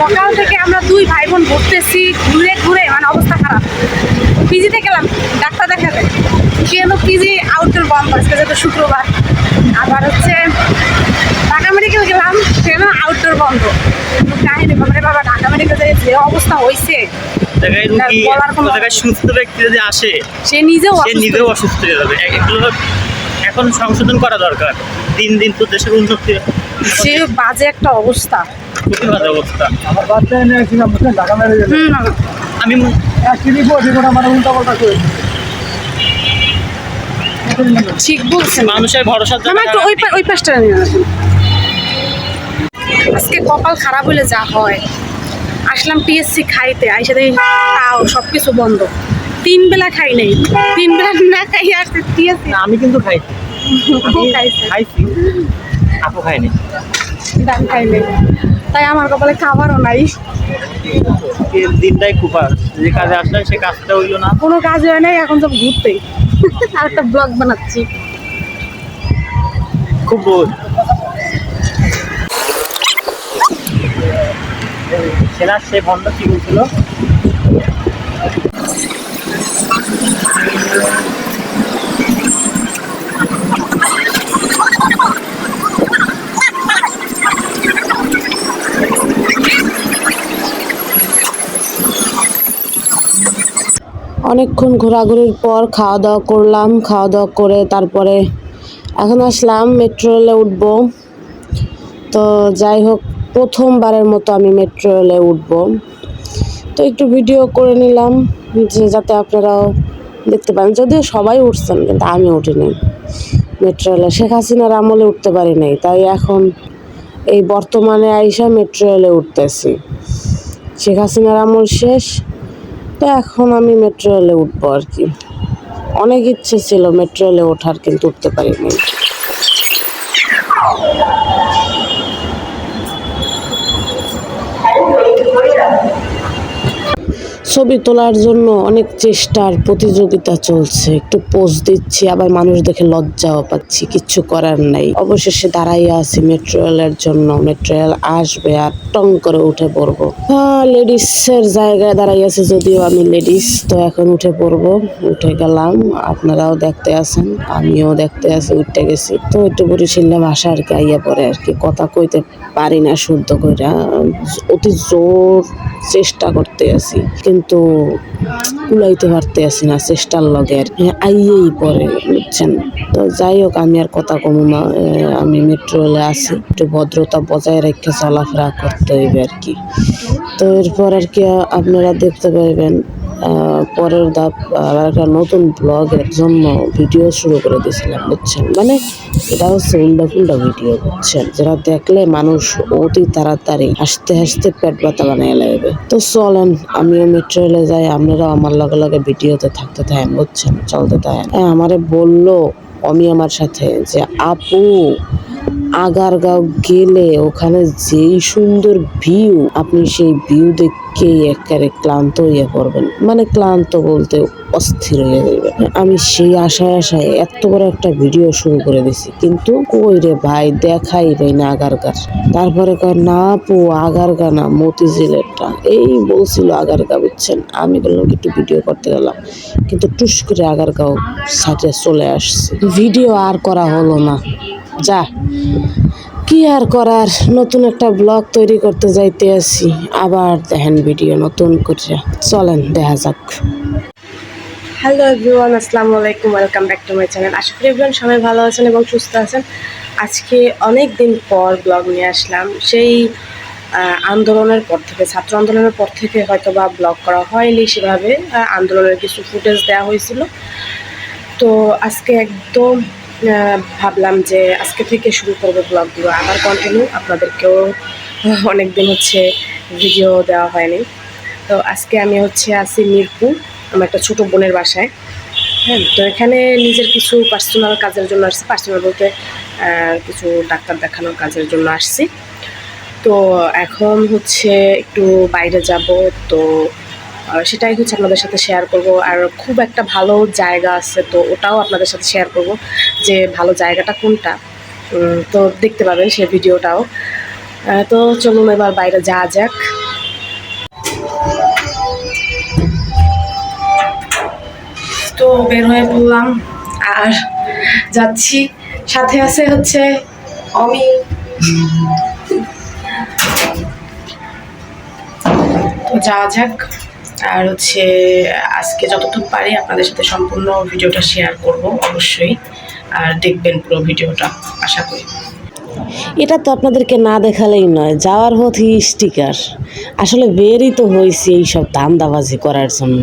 সকাল থেকে আমরা দুই ভাই বোন ঘুরতেছি ঘুরে ঘুরে মানে অবস্থা খারাপ। পিজিতে গেলাম ডাক্তার দেখাতে। কেন পিজি আউটডোর বন্ধ আজকে যেহেতু শুক্রবার। আবার হচ্ছে ঢাকা মেডিকেল গেলাম সেখানে আউটডোর বন্ধ কাহিনী বাবারে বাবা ঢাকা মেডিকেলে যে অবস্থা হয়েছে কোনো- কোনো সুস্থ ব্যক্তি যদি আসে সে নিজেও সে নিজেও অসুস্থ হয়ে যাবে। এগুলো এখন সংশোধন করা দরকার। দিন দিন তো দেশের উন্নতি সে বাজে একটা অবস্থা। অবস্থা? আমার বাচ্চা এনে এসেছিলাম বুঝলেন ঢাকা মেরে আমি ম- বসে কোনো আমার উল্টা পাল্টা করে ঠিক বলছেন। মানুষের ভরসা আমার একটু ওই ওই পাশটা নিয়ে আসুন। আজকে কপাল খারাপ হলে যা হয়। আসলাম পিএসসি খাইতে আইসা দেখি তাও সব কিছু বন্ধ। তিন বেলা খাই নেই। তিন বেলা না খাই আসতে পিএসসি আমি কিন্তু খাইছি। খাইছি। আপু খাইনি ডান খাই নেই তাই আমার কপালে খাবারও নাই। দিনটাই কুপার। যে কাজে আসলেন সে কাজটা হইল না। কোনো কাজ হয় নাই এখন সব ঘুরতে আর একটা ব্লগ বানাচ্ছি। খুব বোর। সেনা সে ভণ্ড কি বলছিল? অনেকক্ষণ ঘোরাঘুরির পর খাওয়া দাওয়া করলাম খাওয়া দাওয়া করে তারপরে এখন আসলাম মেট্রো রেলে উঠবো। তো যাই হোক, প্রথমবারের মতো আমি মেট্রো রেলে উঠবো। তো একটু ভিডিও করে নিলাম যে যাতে আপনারাও দেখতে পারেন। যদিও সবাই উঠছেন, কিন্তু আমি উঠিনি। মেট্রো রেলে শেখ হাসিনার আমলে উঠতে পারি নাই। তাই এখন এই বর্তমানে আইসা মেট্রো রেলে উঠতেছি। শেখ হাসিনার আমল শেষ। তো এখন আমি মেট্রো রেলে উঠবো আর কি। অনেক ইচ্ছে ছিল মেট্রো রেলে ওঠার, কিন্তু উঠতে পারিনি। ছবি তোলার জন্য অনেক চেষ্টার প্রতিযোগিতা চলছে। একটু পোজ দিচ্ছি, আবার মানুষ দেখে লজ্জাও পাচ্ছি কিচ্ছু করার নাই। অবশেষে দাঁড়াইয়া আছি মেট্রো রেলের জন্য। মেট্রো রেল আসবে আর টং করে উঠে পড়ব। হ্যাঁ লেডিসের জায়গায় দাঁড়াই আছি যদিও আমি লেডিস তো এখন উঠে পড়ব। উঠে গেলাম, আপনারাও দেখতে আছেন, আমিও দেখতে আছি উঠতে গেছি। তো একটু বরিশিল্লা ভাষা আর কি আইয়া পরে আর কি। কথা কইতে পারি না শুদ্ধ কইরা, অতি জোর চেষ্টা করতে আছি। কিন্তু কুলাইতে পারতে আছি না চেষ্টার লগে আর। আইয়েই পরে, বুঝছেন? তো যাই হোক, আমি আর কথা কমু না আমি মেট্রো রেলে আসি একটু ভদ্রতা বজায় রেখে চলাফেরা করতে হইবে আর কি। তো এরপর আর কি আপনারা দেখতে পাইবেন পরের ধাপ আবার একটা নতুন ব্লগের জন্য ভিডিও শুরু করে দিয়েছিলাম, বুঝছেন? মানে এটা হচ্ছে উল্টা ফুল্টা ভিডিও বুঝছেন? যেটা দেখলে মানুষ অতি তাড়াতাড়ি হাসতে হাসতে পেট ব্যথা বানিয়ে লাগবে তো চলেন, আমিও মেট্রো যাই, আপনারাও আমার লগে লগে ভিডিওতে থাকতে থাকেন, বুঝছেন? চলতে থাকেন। আমারে বলল আমি আমার সাথে যে, আপু আগারগাঁও গেলে ওখানে যেই সুন্দর ভিউ আপনি সেই ভিউ দেখেই একেবারে ক্লান্ত হয়ে পড়বেন। মানে ক্লান্ত বলতে অস্থির হয়ে যাবেন আমি সেই আশায় আশায় এত বড় একটা ভিডিও শুরু করে দিছি। কিন্তু কই রে ভাই, দেখাই পাই না আগারগার। তারপরে কয়, না আপু, আগারগা না, মতিঝিলেরটা। এই বলছিল, আগারগা বুঝছেন? আমি বললাম, একটু ভিডিও করতে গেলাম। কিন্তু টুস করে আগারগাঁও সাইডে চলে আসছে। ভিডিও আর করা হলো না। যা। কি আর করার? নতুন একটা ব্লগ তৈরি করতে যাইতে আছি আবার দেখেন ভিডিও নতুন করে চলেন, দেখা যাক। হ্যালো এভরিওয়ান আসসালামু আলাইকুম welcome back to my channel আশা করি এভরিওয়ান সবাই ভালো আছেন এবং সুস্থ আছেন। আজকে অনেক দিন পর ব্লগ নিয়ে আসলাম। সেই আন্দোলনের পর থেকে, ছাত্র আন্দোলনের পর থেকে হয়তো বা ব্লগ করা হয়নি সেভাবে। আন্দোলনের কিছু ফুটেজ দেওয়া হয়েছিল। তো আজকে একদম ভাবলাম যে আজকে থেকে শুরু করব ব্লগগুলো। আবার কন্টিনিউ আপনাদেরকেও অনেক দিন হচ্ছে ভিডিও দেওয়া হয়নি। তো আজকে আমি হচ্ছে আছি মিরপুর, আমার একটা ছোটো বোনের বাসায়। হ্যাঁ তো এখানে নিজের কিছু পার্সোনাল কাজের জন্য আসছি। পার্সোনাল বলতে কিছু ডাক্তার দেখানোর কাজের জন্য আসছি। তো এখন হচ্ছে একটু বাইরে যাব। তো সেটাই হচ্ছে আপনাদের সাথে শেয়ার করব। আর খুব একটা ভালো জায়গা আছে, তো ওটাও আপনাদের সাথে শেয়ার করব যে ভালো জায়গাটা কোনটা। তো দেখতে পাবেন সে ভিডিওটাও। তো চলুন এবার বাইরে যাওয়া যাক। তো বের হয়ে পড়লাম, আর যাচ্ছি। সাথে আছে হচ্ছে অমি। তো যাওয়া যাক। আর হচ্ছে, আজকে যতটুকু পারি আপনাদের সাথে সম্পূর্ণ ভিডিওটা শেয়ার করব, অবশ্যই। আর দেখবেন পুরো ভিডিওটা, আশা করি। এটা তো আপনাদেরকে না দেখালেই নয়, যাওয়ার পথে স্টিকার আসলে বেরই তো হয়েছে এইসব ধান্দাবাজি করার জন্য।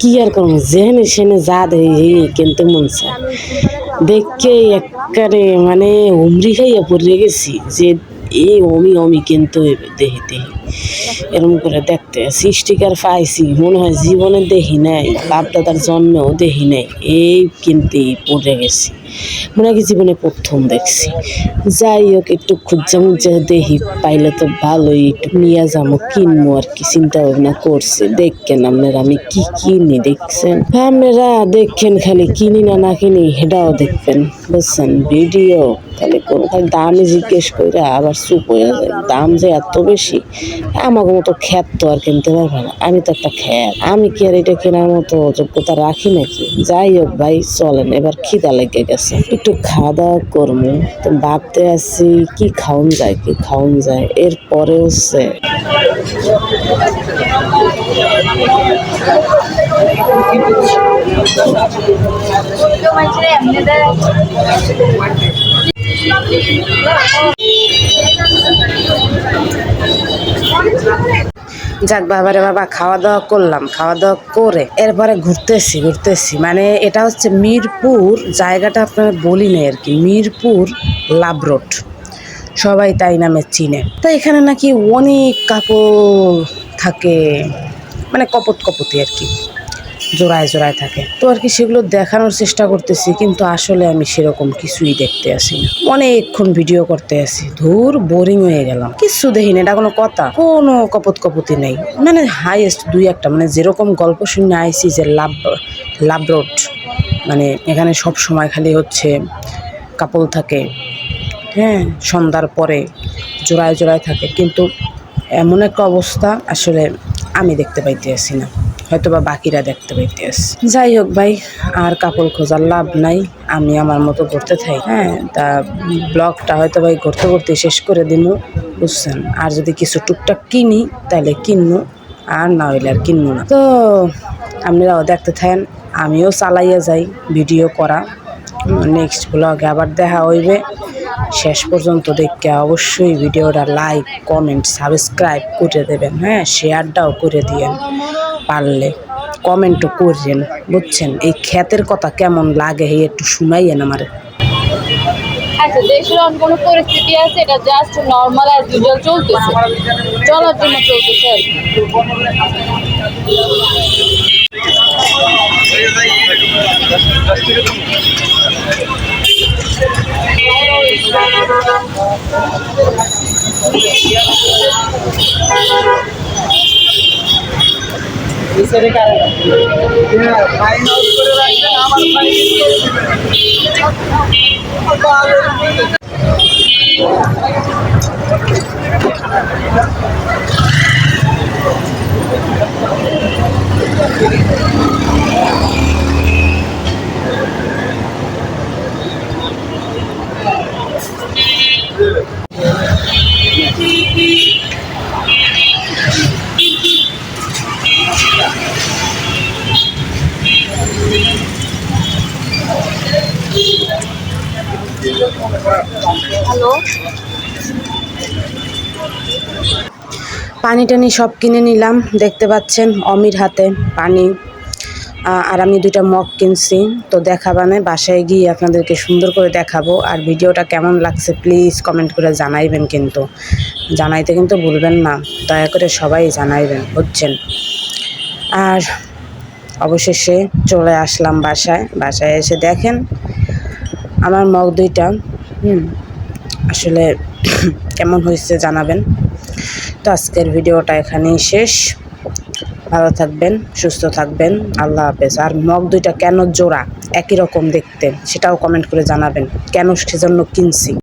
কি আর করব যেখানে সেনে যা দেখি কিনতে মন চায়। দেখে একবারে মানে উমরি খাইয়া পড়ে গেছি যে এই অমি অমি কিন্তু দেখি দেখি এরকম করে দেখতে আছি স্টিকার পাইছি, মনে হয় জীবনে দেখি নাই বাপ দাদার জন্মেও দেখি নাই, এই কিনতেই পড়ে গেছি। মনে হয় জীবনে প্রথম দেখছি। যাই হোক, একটু খুঁজা মুজা দেখি পাইলে তো ভালোই, একটু নিয়ে যাব কিনবো আর কি, চিন্তা ভাবনা করছে, দেখেন আপনারা আমি কি কিনি, দেখছেন? আপনারা দেখেন খালি, কিনি না না কিনি, সেটাও দেখবেন। বুঝছেন ভিডিও তাহলে খালি দামই জিজ্ঞেস করে আবার চুপ হয়ে যায় দাম যে এত বেশি, আমাকে মতো খ্যাত তো আর কিনতে পারবে না। আমি তো একটা খ্যাত। আমি কি আর এটা কেনার মতো যোগ্যতা রাখি নাকি? যাই হোক ভাই, চলেন, এবার খিদা লেগে গেছে। একটু খাওয়া দাওয়া করব। তো ভাবতে আছি, কি খাওন যায়, কি খাওন যায়? এরপরে হচ্ছে যাক বাবারে বাবা খাওয়া দাওয়া করলাম খাওয়া দাওয়া করে এরপরে ঘুরতেছি ঘুরতেছি। মানে এটা হচ্ছে মিরপুর, জায়গাটা আপনার বলি নাই আর কি, মিরপুর লাভ রোড। সবাই তাই নামে চিনে। তো এখানে নাকি অনেক কাপড় থাকে মানে কপত কপতি আর কি, জোড়ায় জোড়ায় থাকে। তো আর কি সেগুলো দেখানোর চেষ্টা করতেছি, কিন্তু আসলে আমি সেরকম কিছুই দেখতে আসি না। অনেকক্ষণ ভিডিও করতে আসি, ধুর বোরিং হয়ে গেলাম। কিচ্ছু দেখি না, এটা কোনো কথা। কোনো কপত কপতি নেই। মানে হাইয়েস্ট দুই একটা মানে যেরকম গল্প শুনে আইসি যে লাভ লাভ রোড মানে এখানে সব সময় খালি হচ্ছে কাপল থাকে। হ্যাঁ সন্ধ্যার পরে জোড়ায় জোড়ায় থাকে। কিন্তু এমন একটা অবস্থা আসলে আমি দেখতে পাইতে আসি না। হয়তো বা বাকিরা দেখতে পাইতে যাই হোক ভাই, আর কাপড় খোঁজার লাভ নাই। আমি আমার মতো করতে থাই। হ্যাঁ তা ব্লগটা হয়তো ভাই ঘুরতে করতে শেষ করে দিমু, বুঝছেন? আর যদি কিছু টুকটাক কিনি, তাহলে কিনবো আর না হইলে আর কিনবো না। তো আপনারাও দেখতে থাকেন, আমিও চালাইয়া যাই, ভিডিও করা। নেক্সট ব্লগে আবার দেখা হইবে। শেষ পর্যন্ত দেখে অবশ্যই ভিডিওটা লাইক কমেন্ট সাবস্ক্রাইব করে দেবেন হ্যাঁ শেয়ারটাও করে দিয়েন পারলে কমেন্টও করছেন বুঝছেন এই খ্যাতের কথা কেমন লাগে এই একটু শুনাইয়েন আমার আচ্ছা দেশের অন্য কোনো পরিস্থিতি আছে এটা জাস্ট নর্মাল অ্যাজ ইউজুয়াল চলতেছে চলার জন্য চলতেছে আর কি। ফাইন আউট করে রাখবেন আমার ফাইন হ্যালো পানি টানি সব কিনে নিলাম, দেখতে পাচ্ছেন অমির হাতে পানি। আর আমি দুইটা মগ কিনছি, তো দেখাবানে বাসায় গিয়ে আপনাদেরকে সুন্দর করে দেখাবো। আর ভিডিওটা কেমন লাগছে প্লিজ কমেন্ট করে জানাইবেন কিন্তু। জানাইতে কিন্তু ভুলবেন না, দয়া করে সবাই জানাইবেন, বুঝছেন? আর অবশেষে চলে আসলাম বাসায় বাসায় এসে দেখেন আমার মগ দুইটা। আসলে কেমন হয়েছে জানাবেন। তো আজকের ভিডিওটা এখানেই শেষ। ভালো থাকবেন, সুস্থ থাকবেন। আল্লাহ হাফেজ। আর মগ দুইটা কেন জোড়া? একই রকম দেখতে। সেটাও কমেন্ট করে জানাবেন। কেন সেজন্য কিনছি?